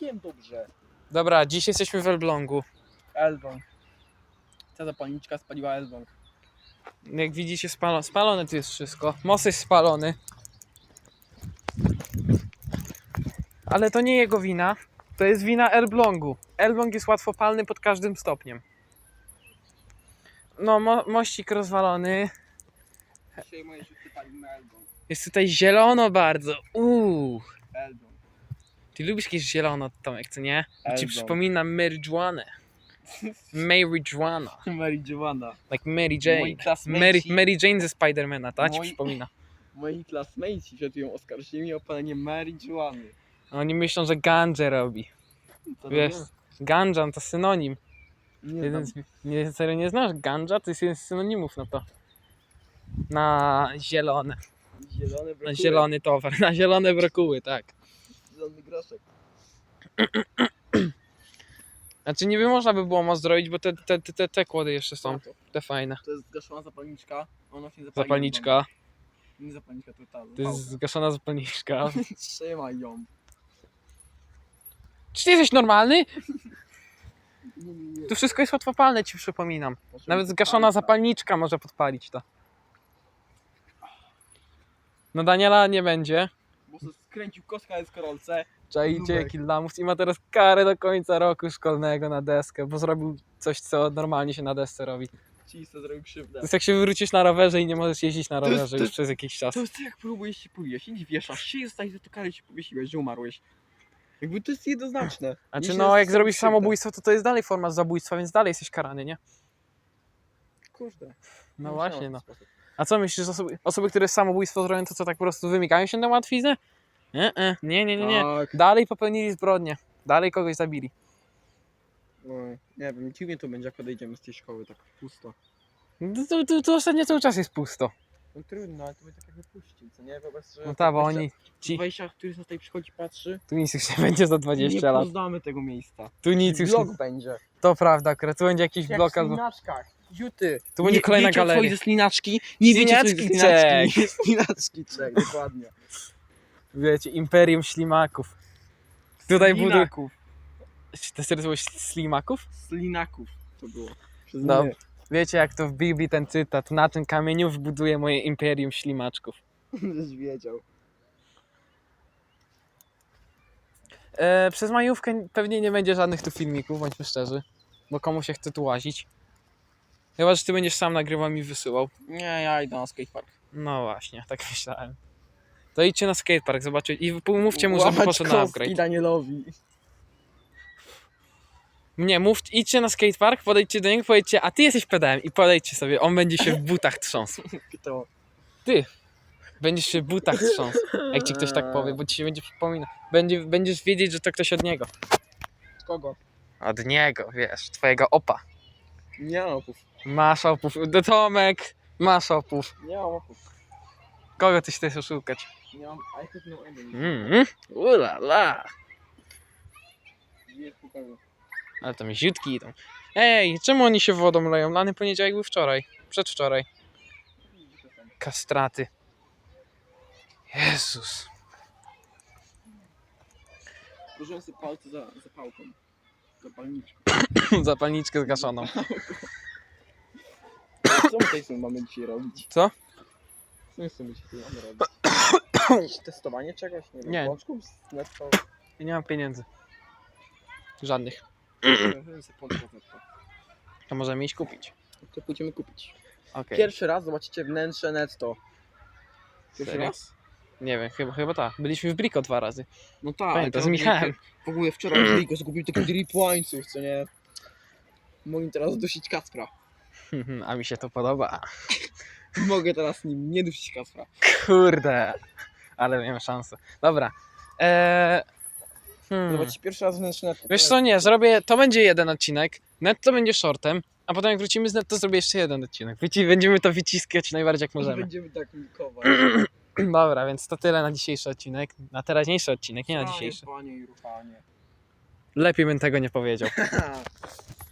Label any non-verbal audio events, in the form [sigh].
wiem dobrze. Dobra, dziś jesteśmy w Elblągu. Elbląg. Ta zapalniczka spaliła Elbląg. Jak widzicie, spalo, spalone tu jest wszystko. Most jest spalony. Ale to nie jego wina. To jest wina Elblągu. Elbląg jest łatwopalny pod każdym stopniem. No, mo mościk rozwalony. Dzisiaj moje palimy Elbląg. Jest tutaj zielono bardzo. Uuu. Ty lubisz jakieś zielono, Tomek, co nie? Bo Ci przypomina marijuanę. [laughs] Marijuana. Marijuana. Like Mary Moi Jane. klasmeci. Mary, Mary Jane ze Spidermana, tak? Ci Moi- przypomina. [laughs] Moi klasmejci przed ją oskarżyli o palenie marijuany. Oni myślą, że ganja robi. To Wiesz, ganja to synonim. Nie, nie Jeden znam. z, nie, serio nie znasz? Ganja to jest jeden z synonimów na to. Na zielone. Zielony Na brakuje. zielony towar. [laughs] Na zielone brokuły, tak. Zielony groszek. [clears throat] Znaczy niby można by było most zrobić, bo te, te, te, te, kłody jeszcze są. To, Te fajne. to jest zgaszona zapalniczka. Ona się zapali Zapalniczka. Nie zapalniczka, to ta. To jest zgaszona zapalniczka. [laughs] Trzymaj ją. Czy ty jesteś normalny? [laughs] Nie, nie, nie. Tu wszystko jest łatwopalne, ci przypominam. Proszę Nawet zgaszona zapalniczka może podpalić to. No Daniela nie będzie. Skręcił kostka jest korolce. Czajcie Nubek. Killamus i ma teraz karę do końca roku szkolnego na deskę, bo zrobił coś, co normalnie się na desce robi. Ci zrobił krzywdę. To jest jak się wywrócisz na rowerze i nie możesz jeździć na To jest- rowerze to już jest- przez jakiś czas. To jest jak próbujesz się powiesić, wieszasz się, zostałeś za to karę i się powiesiłeś, że umarłeś. Jakby to jest jednoznaczne. Znaczy no, jak zrobisz krzywdę. samobójstwo, to to jest dalej forma zabójstwa, więc dalej jesteś karany, nie? Kurde. No właśnie, no. sposób. A co myślisz, osoby, osoby które samobójstwo zrobią, to co tak po prostu wymykają się na łatwiznę? Nie, e, nie, nie, nie, nie. Tak. Dalej popełnili zbrodnię. Dalej kogoś zabili. Oj, nie wiem, dziwnie to będzie jak odejdziemy z tej szkoły, tak pusto. Tu, tu, tu, tu ostatnio cały czas jest pusto. No trudno, ale to będzie tak jakby puścił, co nie? Wyobraź sobie, No że tak, bo 20 oni, ci, 20, który tutaj przychodzi, patrzy. tu nic już nie będzie za 20 nie lat. poznamy tego miejsca. Tu nic już Blok będzie. To prawda, akurat tu będzie jakiś Jak blok w albo... slinaczkach. Juty. Tu będzie Nie- kolejna wiecie, co galeria. chodzi ze slinaczki? Nie wiecie, co jest ze slinaczki. Slinaczki dokładnie. Wiecie, imperium ślimaków. Tutaj buduj... To serio było ślimaków? Slinaków to było. Przez No. mnie. Wiecie jak to w Biblii ten cytat. Na tym kamieniu wbuduję moje imperium ślimaczków. Żeś wiedział. E, przez majówkę pewnie nie będzie żadnych tu filmików, bądźmy szczerzy. Bo komu się chce tu łazić. Chyba, że ty będziesz sam nagrywał i wysyłał. Nie, ja idę na skatepark. No właśnie, tak myślałem. To idźcie na skatepark, zobaczyć i mówcie mu, żeby Łamać poszedł na kostki upgrade. Danielowi. Nie, mów, idźcie na skatepark, podejdźcie do niego, powiedzcie, a ty jesteś pedałem i podejdźcie sobie, on będzie się w butach trząsł. Kto? Będziesz się w butach trząsł, jak ci ktoś tak powie, bo ci się będzie przypominał. Będzie, będziesz wiedzieć, że to ktoś od niego. Kogo? Od niego, wiesz, twojego opa. Nie mam opów. Masz opów. Do Tomek, masz opów. Nie mam opów. Kogo ty chcesz oszukać? Nie mam... I have no enemy. Mm, ula la. Pokoju. Ale tam ziutki idą. Ej, czemu oni się wodą leją? Lany poniedziałek był wczoraj. Przedwczoraj. Kastraty. Jezus. Użyłem sobie palce za, za pałką. Zapalniczką. Zapalniczkę [coughs] zgaszoną. [coughs] Co my tutaj mamy dzisiaj robić? Co? Co my sobie dzisiaj mamy robić? Jakieś testowanie czegoś? Nie wiem. Nie. Z netto? Ja nie mam pieniędzy. Żadnych. Z [clears throat] netto. To możemy iść kupić. To pójdziemy kupić. Okej. Pierwszy raz zobaczycie wnętrze netto. Pierwszy Serio? raz? Nie wiem, chyba, chyba tak. Byliśmy w Brico dwa razy. No tak. Pamiętam, z to Michałem. W ogóle wczoraj Rico zgubił taki drip łańcuch, co nie? Mogę teraz dusić Kacpra. [laughs] A mi się to podoba. [laughs] Mogę teraz nim nie dusić Kacpra. Kurde. Ale miałem szansę. Dobra. Eee... Hmm. Zobaczcie pierwszy raz wnętrze netto. Wiesz co, nie, zrobię, to będzie jeden odcinek, net to będzie shortem, a potem jak wrócimy z net, to zrobię jeszcze jeden odcinek. Wyci będziemy to wyciskać najbardziej jak możemy. Będziemy tak mikować. [clears throat] Dobra, więc to tyle na dzisiejszy odcinek, na teraźniejszy odcinek, nie na dzisiejszy. Panie i ruchanie. Lepiej bym tego nie powiedział. [laughs]